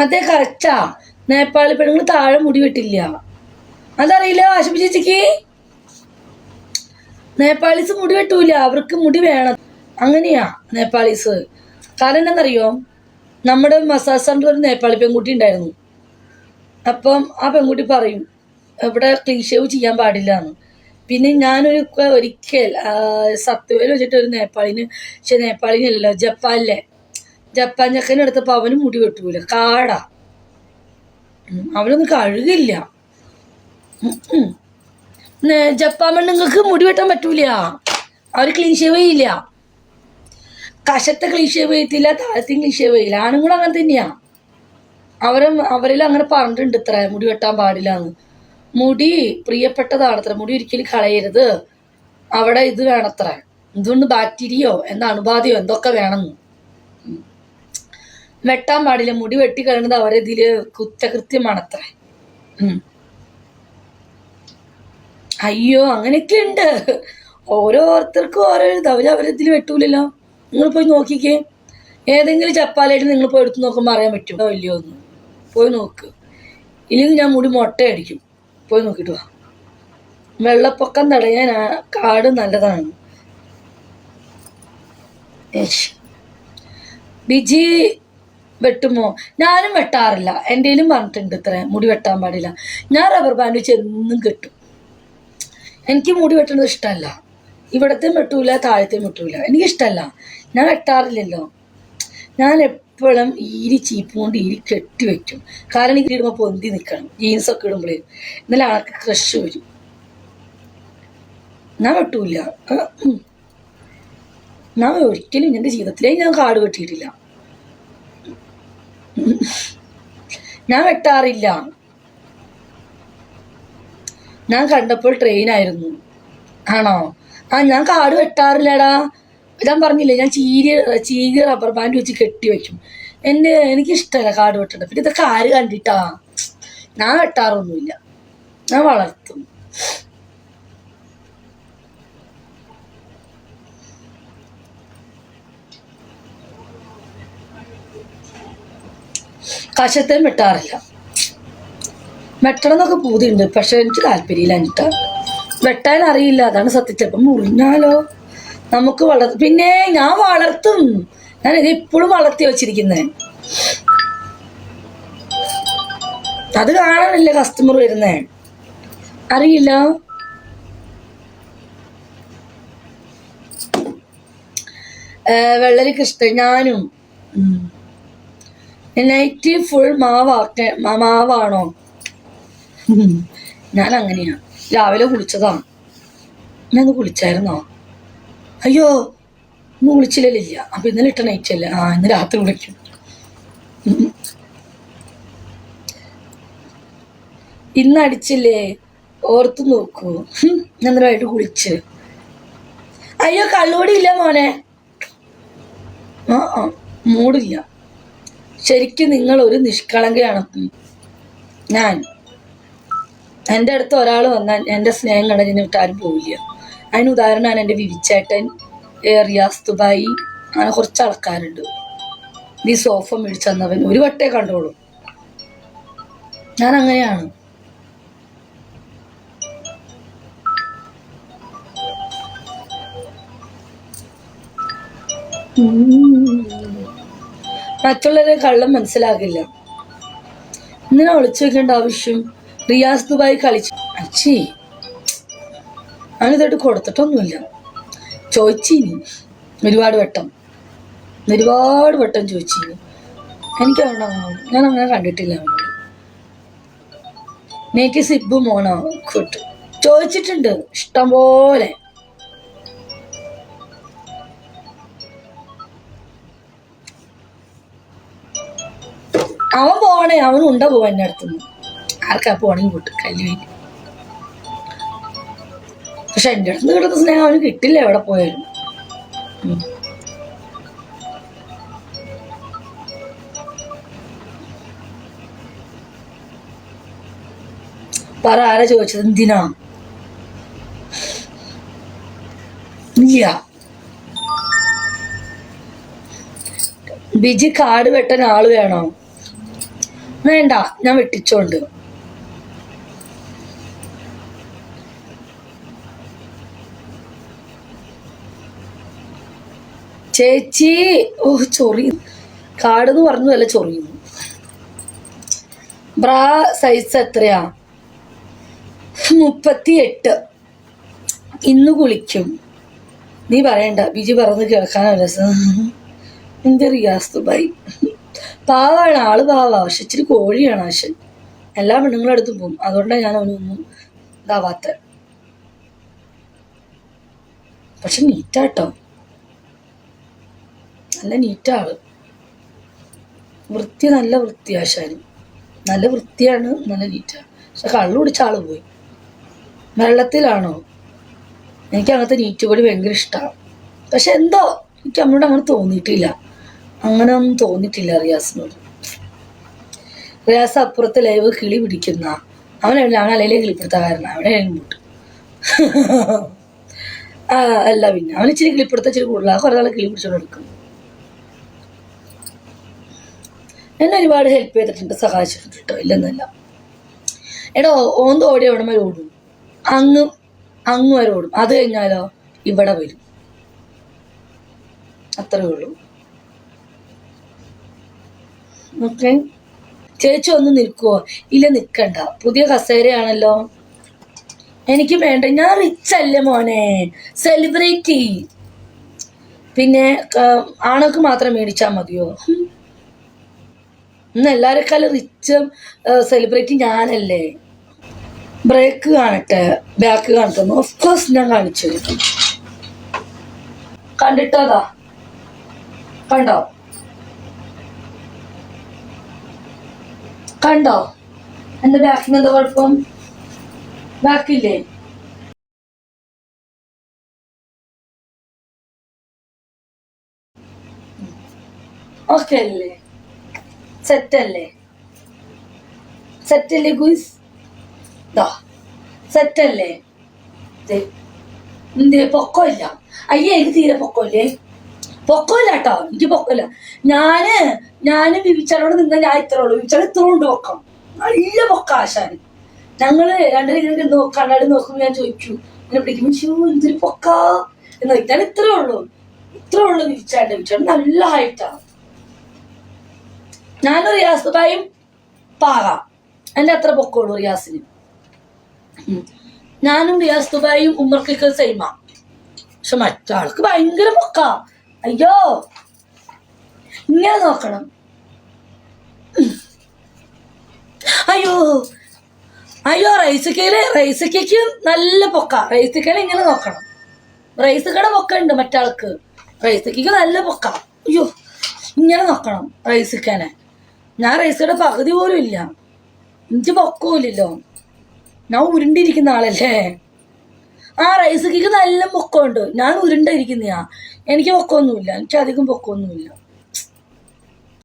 അതെ കറക്റ്റാ നേപ്പാളി പെണ്ണുങ്ങൾ താഴെ മുടി വെട്ടില്ല. അതറിയില്ല ആശുപത്രി ചേച്ചിക്ക്? നേപ്പാളീസ് മുടി വെട്ടൂല അവർക്ക് മുടി വേണം. അങ്ങനെയാ നേപ്പാളീസ്. കാരണം എന്താണെന്നറിയോ? നമ്മുടെ മസാജ് സെന്റർ ഒരു നേപ്പാളി പെൺകുട്ടി ഉണ്ടായിരുന്നു. അപ്പം ആ പെൺകുട്ടി പറയും ഇവിടെ ക്ലീൻ ഷേവ് ചെയ്യാൻ പാടില്ല എന്ന്. പിന്നെ ഞാനൊരു ഒരിക്കൽ സത്യവേൽ വെച്ചിട്ട് ഒരു നേപ്പാളിന് പക്ഷെ നേപ്പാളിനല്ലോ ജപ്പാനിലെ ജപ്പാൻ ചക്കനെ എടുത്തപ്പോൾ അവന് മുടി വെട്ടൂല. കാട. അവനൊന്നും കഴുകില്ല. ജപ്പാൻ പെണ്ണുങ്ങൾക്ക് മുടി വെട്ടാൻ പറ്റൂല. അവർ ക്ലീൻ ഷേവ് ചെയ്യില്ല. കഷത്തെ ക്ലീൻ ഷേവ് ചെയ്യത്തില്ല താഴത്തെയും ക്ലീൻ ഷേവ് ചെയ്യില്ല. ആണുങ്ങളും അങ്ങനെ തന്നെയാ. അവരെ അവരിൽ അങ്ങനെ പറഞ്ഞിട്ടുണ്ട് ഇത്ര മുടി വെട്ടാൻ പാടില്ല എന്ന്. മുടി പ്രിയപ്പെട്ടതാണ് അത്ര മുടി ഒരിക്കലും കളയരുത്. അവിടെ ഇത് വേണത്ര. എന്തുകൊണ്ട് ബാക്ടീരിയോ എന്താ അണുബാധയോ എന്തൊക്കെ വേണമെന്ന്. വെട്ടാൻ പാടില്ല. മുടി വെട്ടി കഴിയുന്നത് അവരെ ഇതിൽ കുറ്റകൃത്യമാണ് അത്ര അയ്യോ അങ്ങനെയൊക്കെ ഉണ്ട് ഓരോരുത്തർക്കും ഓരോ ഇത്. അവർ അവരിതിൽ വെട്ടൂലല്ലോ. നിങ്ങൾ പോയി നോക്കിക്കേ. ഏതെങ്കിലും ചപ്പാലായിട്ട് നിങ്ങൾ പോയി എടുത്ത് നോക്കുമ്പോൾ അറിയാൻ പറ്റും ഇല്ലയോ എന്ന്. പോയി നോക്ക്. ഇല്ലെങ്കിൽ ഞാൻ മുടി മുട്ടയടിക്കും. പോയി നോക്കിയിട്ട് വാ. വെള്ളപ്പൊക്കം തടയാൻ കാട് നല്ലതാണ്. ബിജി വെട്ടുമോ? ഞാനും വെട്ടാറില്ല. എന്റെയിലും പറഞ്ഞിട്ടുണ്ട് ഇത്ര. മുടി വെട്ടാൻ പാടില്ല. ഞാൻ റബ്ബർ ബാൻഡ് വെച്ച് എന്നും കെട്ടും. എനിക്ക് മുടി വെട്ടുന്നത് ഇഷ്ടമല്ല ഇവിടത്തെ വെട്ടൂല താഴത്തെ വെട്ടൂല. എനിക്കിഷ്ടമല്ല ഞാൻ വെട്ടാറില്ലല്ലോ. ഞാൻ എപ്പോഴും ഈരി ചീപ്പ് കൊണ്ട് ഈരി കെട്ടി വെക്കും. കാരണം എനിക്ക് ഇടുമ്പോൾ പൊന്തി നിൽക്കണം ജീൻസൊക്കെ ഇടുമ്പോഴേ എന്നാലും ആൾക്ക് ക്രഷ് വരും. ഞാൻ വെട്ടൂല ഞാൻ ഒരിക്കലും എന്റെ ജീവിതത്തിലേ ഞാൻ കാട് വെട്ടിയിട്ടില്ല. ഞാൻ വെട്ടാറില്ല. ഞാൻ കണ്ടപ്പോൾ ട്രെയിനായിരുന്നു ആണോ? ആ ഞാൻ കാട് വെട്ടാറില്ലടാ. ഞാൻ പറഞ്ഞില്ലേ ഞാൻ ചീരി ചീകി റബ്ബർ ബാൻഡ് വെച്ച് കെട്ടി വെക്കും. എന്റെ എനിക്കിഷ്ടമല്ല കാട് വെട്ടണം പിന്നെ ഇതൊക്കെ ആര് കണ്ടിട്ടാ? ഞാൻ വെട്ടാറൊന്നുമില്ല. ഞാൻ വളർത്തും. കശത്തേം വെട്ടാറില്ല. വെട്ടണം എന്നൊക്കെ പൂതിയുണ്ട്. പക്ഷെ എനിക്ക് താല്പര്യമില്ല. എന്നിട്ട് വെട്ടാൻ അറിയില്ല. അതാണ് സത്യം. ചിലപ്പം മുറിഞ്ഞാലോ? നമുക്ക് വളർ പിന്നെ ഞാൻ വളർത്തും. ഞാൻ ഇത് ഇപ്പോഴും വളർത്തി വെച്ചിരിക്കുന്നേ. അത് കാണാനല്ലേ കസ്റ്റമർ വരുന്നേ. അറിയില്ല. വെള്ളരി കൃഷ്ണൻ ഞാനും. നൈറ്റ് ഫുൾ മാവാട്ടെ മാവാണോ? ഞാൻ അങ്ങനെയാ രാവിലെ കുളിച്ചതാ. ഞാൻ കുളിച്ചായിരുന്നോ? അയ്യോ ഇന്ന് കുളിച്ചില്ലല്ലോ അപ്പൊ ഇന്നലെ ഇട്ട നൈറ്റ് അല്ലേ? ആ ഇന്ന് രാത്രി കുളിക്കും. ഇന്ന് അടിച്ചില്ലേ? ഓർത്ത് നോക്കൂ. നന്നായിട്ട് കുളിച്ച്. അയ്യോ കള്ളുകൂടി ഇല്ല മോനെ. ആ ആ മൂടില്ല. ശരിക്കും നിങ്ങൾ ഒരു നിഷ്കളങ്കയാണ്. ഞാൻ. എന്റെ അടുത്ത് ഒരാൾ വന്നാൽ എന്റെ സ്നേഹം കണ്ടതിന് വിട്ട് ആരും പോവില്ല. അതിന് ഉദാഹരണമാണ് എന്റെ വിരിച്ചേട്ടൻ ഏ, റിയാസ് ദുബായി. അങ്ങനെ കുറച്ച് ആൾക്കാരുണ്ട്. ഈ സോഫ മേടിച്ചു തന്നവൻ ഒരു വട്ടേ കണ്ടോളൂ. ഞാൻ അങ്ങനെയാണ് മറ്റുള്ളവരെ കള്ളം മനസ്സിലാകില്ല. ഇങ്ങനെ ഒളിച്ചു വെക്കേണ്ട ആവശ്യം റിയാസ് ദുബായി കളിച്ചു. അച്ഛി അങ്ങനെതായിട്ട് കൊടുത്തിട്ടൊന്നുമില്ല. ചോദിച്ചിനി ഒരുപാട് വട്ടം. ഒരുപാട് വട്ടം ചോദിച്ചിനി. എനിക്ക് അവനോട് ഞാൻ അങ്ങനെ കണ്ടിട്ടില്ല അവനോട്. നേക്ക് സിബ് മോണോ കൂട്ട് ചോദിച്ചിട്ടുണ്ട് ഇഷ്ടം പോലെ പോണേ അവൻ ഉണ്ട പോവാ എന്റെ അടുത്തുനിന്ന് ആർക്കാ പോണെങ്കിൽ കൂട്ട് കല്ല് വേണ്ടി പക്ഷെ എന്റെ അടുത്ത് കിട്ടുന്ന സ്നേഹം അവന് കിട്ടില്ല എവിടെ പോയാലും. പറ ആരാ ചോദിച്ചത്? എന്തിനാ? ഇല്ല. ബിജി കാട് വെട്ടാൻ ആൾ വേണോ? വേണ്ട ഞാൻ വെട്ടിച്ചോണ്ട്. ചേച്ചി ഓ ചൊറി കാടെന്ന് പറഞ്ഞതല്ല ചൊറിയുന്നു ബ്രാ സൈസ് എത്രയാ? മുപ്പത്തി എട്ട് ഇന്ന് കുളിക്കും. നീ പറയണ്ട ബിജി പറഞ്ഞ് കേൾക്കാനല്ല എന്റെ റിയാസ് ദുബായ്. പാവാണ് ആൾ പാവാ. പക്ഷെ ഇച്ചിരി കോഴിയാണ് പക്ഷെ എല്ലാ പെണ്ണുങ്ങളുടെ അടുത്തും പോകും. അതുകൊണ്ടാണ് ഞാൻ അവനൊന്നും ഇതാവാത്ത. പക്ഷെ നീറ്റാട്ടോ. നല്ല നീറ്റാൾ വൃത്തി നല്ല വൃത്തിയാശാനും നല്ല വൃത്തിയാണ് നല്ല നീറ്റാണ് പക്ഷെ കള്ളു കുടിച്ച ആൾ പോയി. വെള്ളത്തിലാണോ? എനിക്ക് അങ്ങനത്തെ നീറ്റ് പൊടി ഭയങ്കര ഇഷ്ടമാണ് പക്ഷെ എന്തോ എനിക്ക് അമ്മയോട് അങ്ങനെ തോന്നിയിട്ടില്ല. അങ്ങനെ ഒന്നും തോന്നിയിട്ടില്ല റിയാസിനോട്. റിയാസ് അപ്പുറത്തെ ലൈവ് കിളി പിടിക്കുന്ന അവൻ അലയിലെ കിളിപ്പിടുത്തക്കാരനാണ് അവനെ മുട്ട്. ആ അല്ല പിന്നെ. അവൻ ഇച്ചിരി കിളിപ്പിടുത്ത ഇച്ചിരി കൂടുതലാണ് കുറേ നാൾ കിളി പിടിച്ചോണ്ട് എന്നെ ഒരുപാട് ഹെൽപ്പ് ചെയ്തിട്ടുണ്ട് സഹായിച്ചിട്ടുണ്ട് ഇല്ലെന്നല്ല. എടോ ഓന്ത് ഓടി അവിടെ വരെ ഓടും. അങ്ങ് അങ്ങ് വരെ ഓടും. അത് കഴിഞ്ഞാലോ ഇവിടെ വരും. അത്രേ ഉള്ളൂ. ഓക്കെ ചേച്ചി ഒന്ന് നിൽക്കുവോ? ഇല്ല നിൽക്കണ്ട. പുതിയ കസേരയാണല്ലോ. എനിക്ക് വേണ്ട. ഞാൻ റിച്ച് അല്ലേ മോനെ? സെലിബ്രിറ്റി പിന്നെ ആണക്ക് മാത്രം മേടിച്ചാൽ മതിയോ. ഇന്ന് എല്ലാവരെക്കാളും റിച്ച് സെലിബ്രിറ്റി ഞാനല്ലേ. ബ്രേക്ക് കാണട്ടെ. ബാക്ക് കാണട്ടെ ഓഫ് കോഴ്സ് ഞാൻ കാണിച്ചു കണ്ടിട്ടോ കണ്ടിട്ടതാ? കണ്ടോ? കണ്ടോ? എന്റെ ബാക്കിന് എന്താ കുഴപ്പം? ബാക്കില്ലേ ഓക്കെ അല്ലേ? സെറ്റ് അല്ലേ? സെറ്റ് അല്ലേ ഗുയിസ്? ദാ സെറ്റ് അല്ലേ? ദേ, എന്തേ പൊക്കമില്ല. അയ്യേ എനിക്ക് തീരെ പൊക്കമില്ലേ? പൊക്കമില്ല കേട്ടോ എനിക്ക് പൊക്കമില്ല ഞാൻ ഞാൻ വിവിച്ചാലോട് നിന്ന ഞാൻ ഇത്ര ഉള്ളൂ വിവിച്ചാൽ ഇത്ര ഉണ്ട് പൊക്കം. നല്ല പൊക്ക ആശാന്. ഞങ്ങൾ രണ്ടുപേരും ഇങ്ങനെ നോ കണ്ണാടി നോക്കുമ്പോ ഞാൻ ചോദിച്ചു എന്നെ പിടിക്കും ഷൂ എന്തൊരു പൊക്ക? എന്ന് വെച്ചാൽ ഇത്രേ ഉള്ളൂ. ഇത്രേ ഉള്ളൂ ബിബിച്ചാന്റെ വിവിച്ചാൽ നല്ല ഹൈറ്റാണ് ഞാനും റിയാസ് ബായും പാകാം എന്റെ അത്ര പൊക്കമുള്ളൂ റിയാസിന്. ഞാനും റിയാസ് ദുബായും ഉമ്മർക്കൊക്കെ സെയിമാ പക്ഷെ മറ്റാൾക്ക് ഭയങ്കര പൊക്ക. അയ്യോ ഇങ്ങനെ നോക്കണം. അയ്യോ അയ്യോ റൈസക്കയിൽ റൈസക്കയ്ക്ക് നല്ല പൊക്ക. റൈസക്കയിൽ ഇങ്ങനെ നോക്കണം. റൈസക്കയുടെ പൊക്ക ഉണ്ട് മറ്റാൾക്ക്. റൈസക്കയ്ക്ക് നല്ല പൊക്ക. അയ്യോ ഇങ്ങനെ നോക്കണം റൈസക്കനെ ഞാൻ റൈസയുടെ പകുതി പോലും ഇല്ല. എനിക്ക് പൊക്കമില്ലല്ലോ ഞാൻ ഉരുണ്ടിരിക്കുന്ന ആളല്ലേ? ആ റൈസക്കിക്ക് നല്ല പൊക്കമുണ്ട്. ഞാൻ ഉരുണ്ടായിരിക്കുന്നയാ എനിക്ക് പൊക്കമൊന്നുമില്ല. എനിക്ക് അധികം പൊക്കമൊന്നുമില്ല.